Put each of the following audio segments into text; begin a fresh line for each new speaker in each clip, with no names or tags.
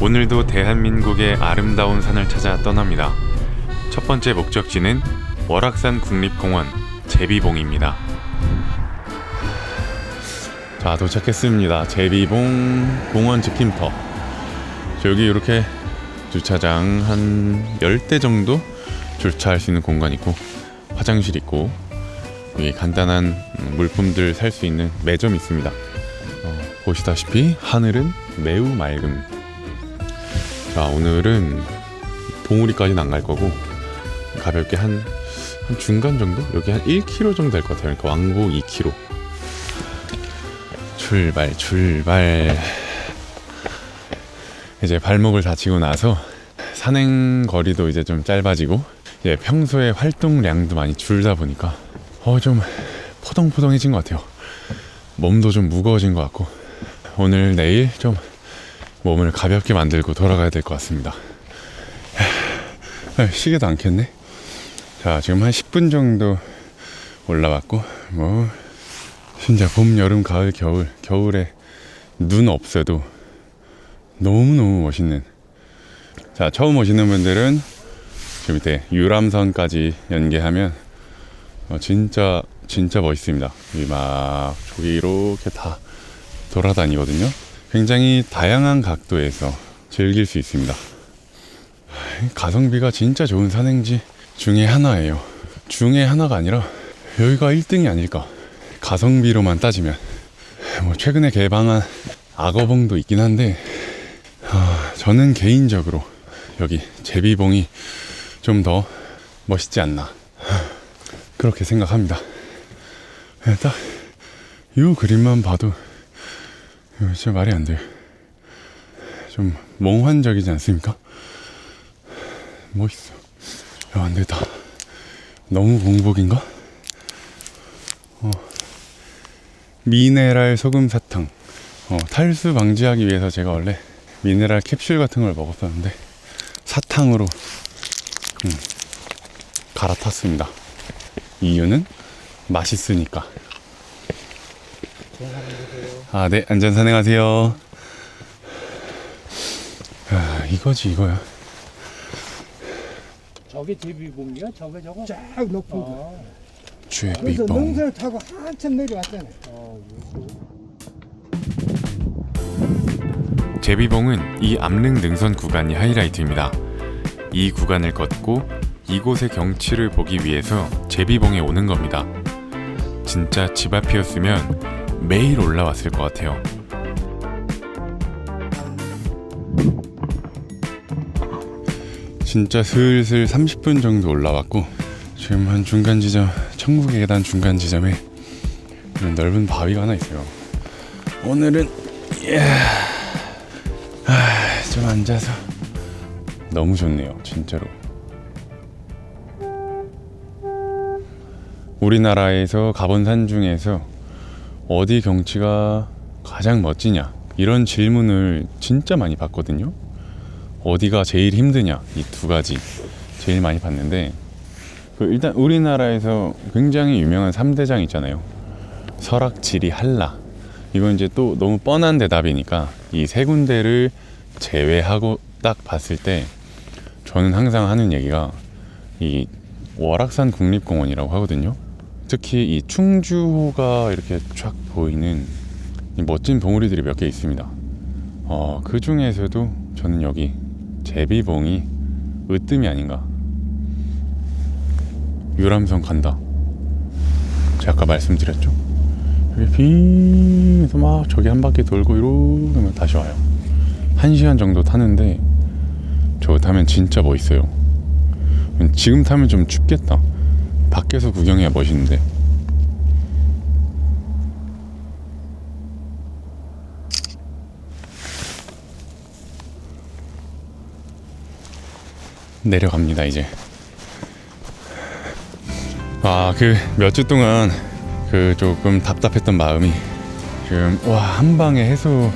오늘도 대한민국의 아름다운 산을 찾아 떠납니다. 첫 번째 목적지는 월악산 국립공원 제비봉입니다. 자 도착했습니다. 제비봉 공원 지킴터. 여기 이렇게 주차장 한 10대 정도 주차할 수 있는 공간 있고 화장실 있고 여기 간단한 음, 물품들 살 수 있는 매점 있습니다. 어, 보시다시피 하늘은 매우 맑음. 자 오늘은 봉우리까지는 안 갈 거고 가볍게 한, 한 중간 정도? 여기 한 1km 정도 될 것 같아요. 그러니까 왕복 2km. 출발 출발. 이제 발목을 다치고 나서 산행 거리도 이제 좀 짧아지고 이제 평소에 활동량도 많이 줄다 보니까 어 좀 포동포동해진 것 같아요. 몸도 좀 무거워진 것 같고 오늘 내일 좀 몸을 가볍게 만들고 돌아가야 될 것 같습니다. 아, 시계도 안 켰네. 자 지금 한 10분 정도 올라왔고 뭐 진짜 봄, 여름, 가을, 겨울 겨울에 눈 없어도 너무너무 멋있는 자 처음 오시는 분들은 저 밑에 유람선까지 연계하면 어, 진짜 진짜 멋있습니다 막 저기 이렇게 다 돌아다니거든요 굉장히 다양한 각도에서 즐길 수 있습니다. 가성비가 진짜 좋은 산행지 중에 하나예요. 중에 하나가 아니라 여기가 1등이 아닐까. 가성비로만 따지면. 뭐 최근에 개방한 악어봉도 있긴 한데 아, 저는 개인적으로 여기 제비봉이 좀 더 멋있지 않나 그렇게 생각합니다. 딱 이 그림만 봐도 이거 진짜 말이 안 돼요. 좀 몽환적이지 않습니까? 멋있어. 야, 안 되다. 너무 공복인가? 어. 미네랄 소금 사탕. 어, 탈수 방지하기 위해서 제가 원래 미네랄 캡슐 같은 걸 먹었었는데 사탕으로 음, 갈아탔습니다. 이유는 맛있으니까. 아, 네, 안전 산행하세요. 아, 이거지 이거야.
저게 제비봉이야? 저게 저거?
쫙 높은 거.
아,
그래서. 능선을 타고 한참 내려왔잖아요.
어,
제비봉은 이 암릉 능선 구간이 하이라이트입니다. 이 구간을 걷고 이곳의 경치를 보기 위해서 제비봉에 오는 겁니다. 진짜 집 앞이었으면 매일 올라왔을 것 같아요. 진짜 슬슬 30분 정도 올라왔고 지금 한 중간 지점 천국의 계단 중간 지점에 이런 넓은 바위가 하나 있어요. 오늘은 아, 좀 앉아서 너무 좋네요, 진짜로. 우리나라에서 가본 산 중에서 어디 경치가 가장 멋지냐 이런 질문을 진짜 많이 받거든요. 어디가 제일 힘드냐 이 두 가지 제일 많이 받는데 그 일단 우리나라에서 굉장히 유명한 3대장 있잖아요. 설악, 지리, 한라. 이건 이제 또 너무 뻔한 대답이니까 이 세 군데를 제외하고 딱 봤을 때 저는 항상 하는 얘기가 이 월악산 국립공원이라고 하거든요. 특히 이 충주호가 이렇게 쫙 보이는 이 멋진 봉우리들이 몇 개 있습니다. 어, 그 중에서도 저는 여기 제비봉이 으뜸이 아닌가. 유람선 간다. 제가 아까 말씀드렸죠. 여기 빙해서 막 저기 한 바퀴 돌고 이러면 다시 와요. 한 시간 정도 타는데 저거 타면 진짜 멋있어요. 지금 타면 좀 춥겠다. 밖에서 구경해야 멋있는데. 내려갑니다 이제. 아 그 몇 주 동안 그 조금 답답했던 마음이 지금 와 한 방에 해소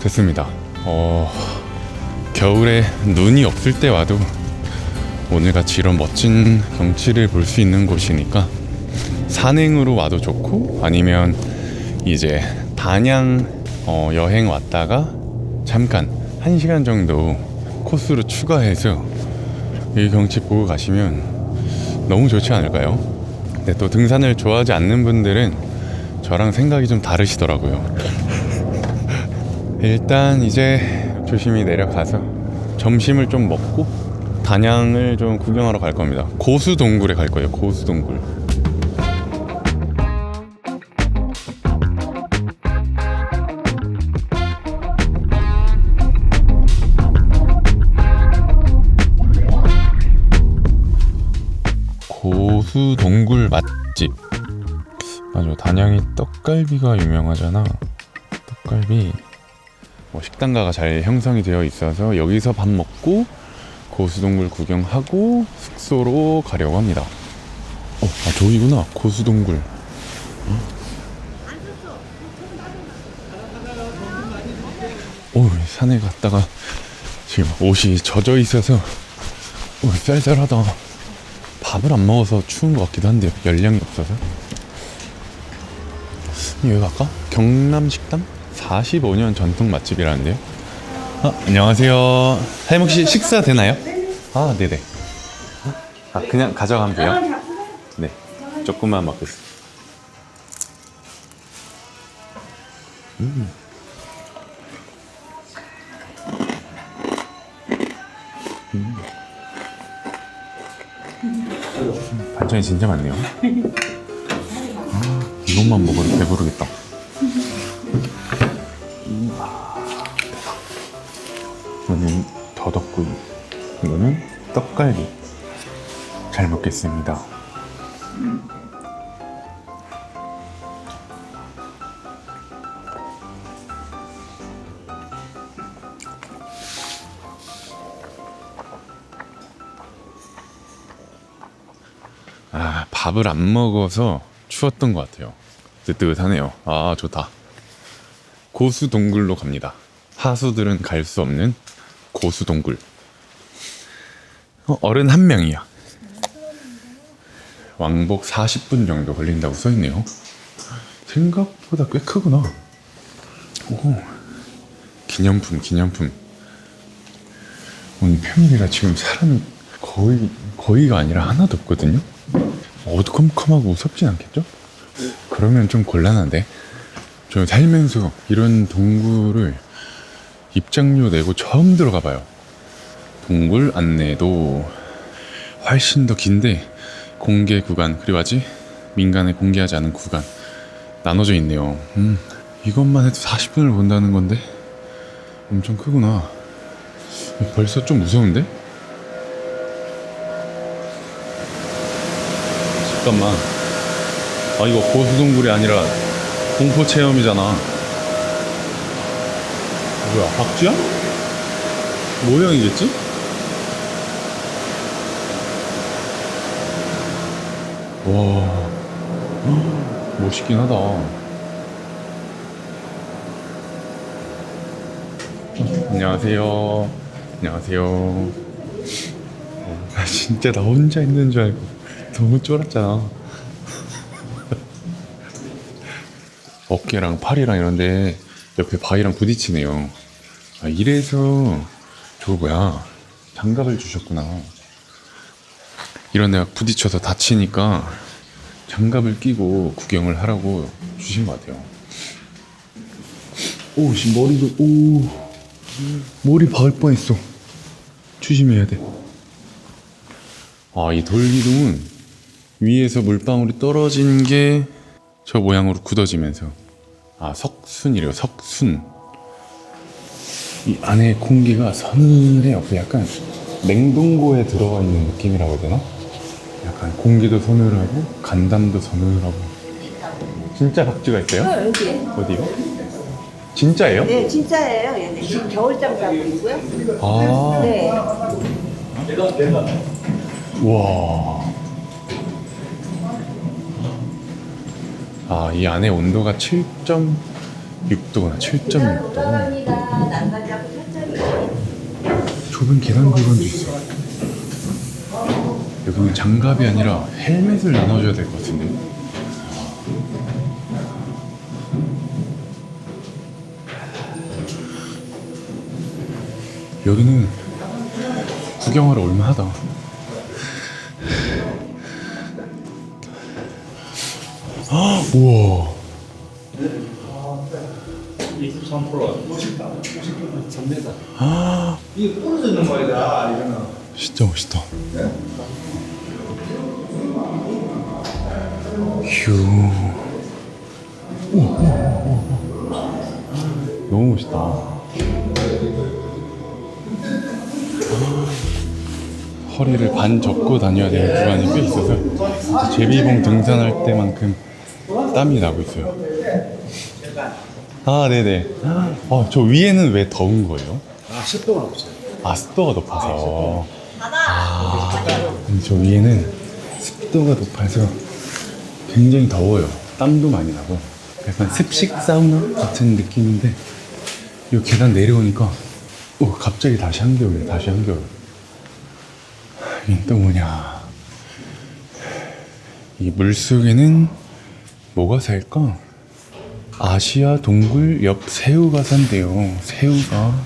됐습니다. 어 겨울에 눈이 없을 때 와도 오늘같이 이런 멋진 경치를 볼 수 있는 곳이니까 산행으로 와도 좋고 아니면 이제 단양 어, 여행 왔다가 잠깐 1시간 정도 코스로 추가해서 이 경치 보고 가시면 너무 좋지 않을까요? 근데 또 등산을 좋아하지 않는 분들은 저랑 생각이 좀 다르시더라고요. 일단 이제 조심히 내려가서 점심을 좀 먹고 단양을 좀 구경하러 갈 겁니다. 고수 동굴에 갈 거예요. 고수 동굴. 고수 동굴 맛집. 맞아, 단양이 떡갈비가 유명하잖아. 떡갈비. 뭐 식당가가 잘 형성이 되어 있어서 여기서 밥 먹고 고수동굴 구경하고 숙소로 가려고 합니다. 어, 아 저기구나 고수동굴. 어? 오, 산에 갔다가 지금 옷이 젖어 있어서 오, 쌀쌀하다. 밥을 안 먹어서 추운 것 같기도 한데 열량이 없어서. 여기 갈까? 경남 식당? 45년 전통 맛집이라는데요. 아, 안녕하세요. 사장님 혹시 식사 되나요? 아, 네네. 아, 그냥 가져가면 돼요? 네. 조금만 먹겠습니다. 음. 음, 반찬이 진짜 많네요. 아, 이것만 먹어도 배부르겠다. 떡갈비 잘 먹겠습니다 아 밥을 안 먹어서 추웠던 것 같아요 뜨뜻하네요 아 좋다 고수 동굴로 갑니다. 하수들은 갈 수 없는 고수 동굴. 어, 어른 한 명이야. 왕복 40분 정도 걸린다고 써있네요. 생각보다 꽤 크구나. 오, 기념품, 기념품. 오늘 평일이라 지금 사람이 거의, 거의가 아니라 하나도 없거든요? 어두컴컴하고 무섭진 않겠죠? 그러면 좀 곤란한데. 저 살면서 이런 동굴을 입장료 내고 처음 들어가 봐요. 동굴 안내도 훨씬 더 긴데 공개 구간 그리고 아직 민간에 공개하지 않은 구간 나눠져 있네요. 음, 이것만 해도 40분을 본다는 건데 엄청 크구나. 벌써 좀 무서운데? 잠깐만. 아 이거 고수동굴이 아니라 공포 체험이잖아. 뭐야, 박쥐야? 모형이겠지? 와, 헉, 멋있긴 하다. 안녕하세요. 안녕하세요. 어, 나 진짜 나 혼자 있는 줄 알고 너무 쫄았잖아. 어깨랑 팔이랑 이런데 옆에 바위랑 부딪히네요. 아, 이래서 저거 뭐야 장갑을 주셨구나. 이런 데가 부딪혀서 다치니까 장갑을 끼고 구경을 하라고 주신 것 같아요. 오, 씨 머리도 오 머리 박을 뻔했어. 조심해야 돼. 아, 이 돌기둥은 위에서 물방울이 떨어진 게 저 모양으로 굳어지면서 아 석순이래요 석순 이 안에 공기가 서늘해요 그 약간 냉동고에 들어가 있는 느낌이라고 해야 되나? 공기도 서늘하고 간담도 서늘하고 진짜 박쥐가 있어요?
어, 여기.
어디요? 진짜예요?
네, 진짜예요. 얘네 지금 겨울잠 자고 있고요.
아
네.
와. 아, 이 안에 온도가 7.6도구나. 7.6도.
올라갑니다. 난간자고 설정이에요.
좁은 계단 구간도 있어. 여기는 장갑이 아니라 헬멧을 나눠줘야 될 것 같은데. 여기는 구경하러 올만하다. 아, 우와.
23%.
아,
이게 부러져 있는 거야, 이거는.
진짜 멋있다. 휴. 너무 멋있다. 허리를 반 접고 다녀야 되는 구간이 꽤 있어서 제비봉 등산할 때만큼 땀이 나고 있어요. 아, 네네. 아, 저 위에는 왜 더운 거예요?
아, 습도가 없어요.
아, 습도가 높아서. 아, 저 위에는 습도가 높아서 굉장히 더워요. 땀도 많이 나고. 약간 습식 사우나 같은 느낌인데, 이 계단 내려오니까, 오, 갑자기 다시 한겨울이에요. 다시 한겨울. 이게 또 뭐냐. 이 물속에는 뭐가 살까? 아시아 동굴 옆 새우가 산대요. 새우가.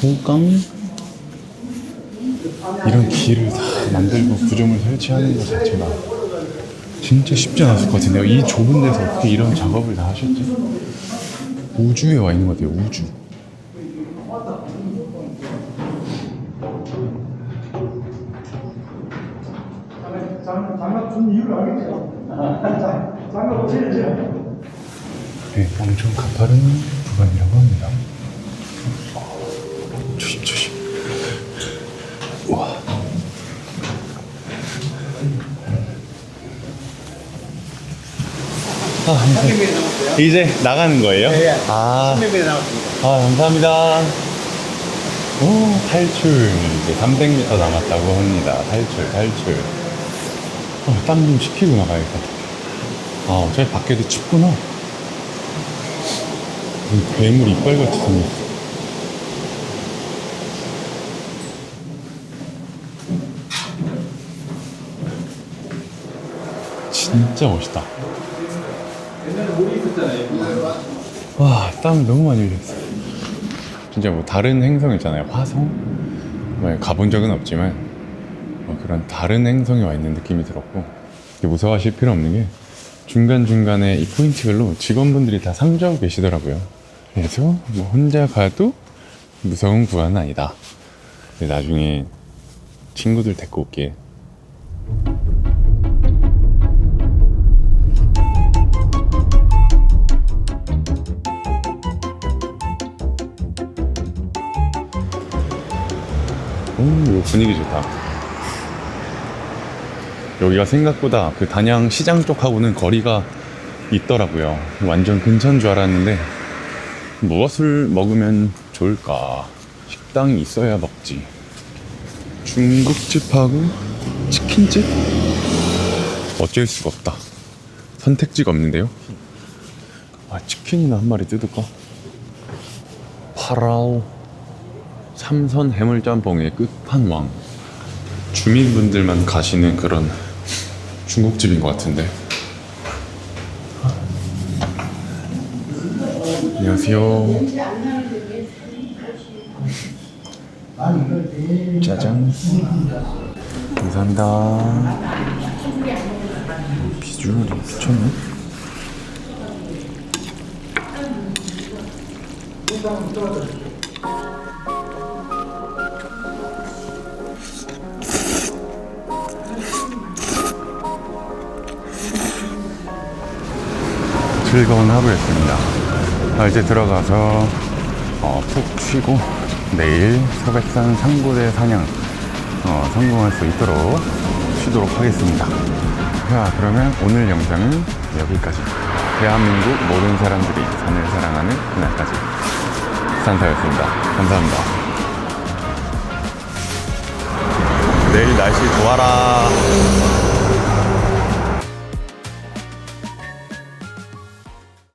소강 이런 길을 다 만들고 구조물 설치하는 것 자체가 진짜 쉽지 않았을 것 같은데요. 이 좁은 데서 어떻게 이런 작업을 다 하셨지? 우주에 와 있는 것 같아요. 우주.
장갑 준 이유를 알겠죠? 장갑 없애야죠.
네, 엄청 가파른 구간이라고 합니다. 아, 이제 나가는 거예요?
네,
아,
300m 남았습니다.
아, 감사합니다. 오, 탈출. 이제 300m 남았다고 합니다. 탈출, 탈출. 어, 땀좀 식히고 나가야겠다. 아, 어차피 밖에도 춥구나. 이 괴물 이빨같이 생겼어. 진짜 멋있다. 와, 땀 너무 많이 흘렸어. 진짜 뭐 다른 행성 있잖아요. 화성? 뭐 가본 적은 없지만 뭐 그런 다른 행성에 와 있는 느낌이 들었고 무서워하실 필요 없는 게 중간중간에 이 포인트별로 직원분들이 다 상주하고 계시더라고요. 그래서 뭐 혼자 가도 무서운 구간은 아니다. 나중에 친구들 데리고 올게. 분위기 좋다. 여기가 생각보다 그 단양 시장 쪽하고는 거리가 있더라고요. 완전 근처인 줄 알았는데 무엇을 먹으면 좋을까? 식당이 있어야 먹지. 중국집하고 치킨집? 어쩔 수가 없다. 선택지가 없는데요? 아, 치킨이나 한 마리 뜯을까? 파라오 삼선 해물짬뽕의 끝판왕. 주민분들만 가시는 그런 중국집인 것 같은데. 안녕하세요. 짜장. 감사합니다. 비주얼이 미쳤네. 즐거운 하루였습니다. 아, 이제 들어가서 어, 푹 쉬고 내일 서백산 상고대 사냥 어, 성공할 수 있도록 쉬도록 하겠습니다. 자, 그러면 오늘 영상은 여기까지. 대한민국 모든 사람들이 산을 사랑하는 그날까지. 산타였습니다. 감사합니다. 내일 날씨 좋아라.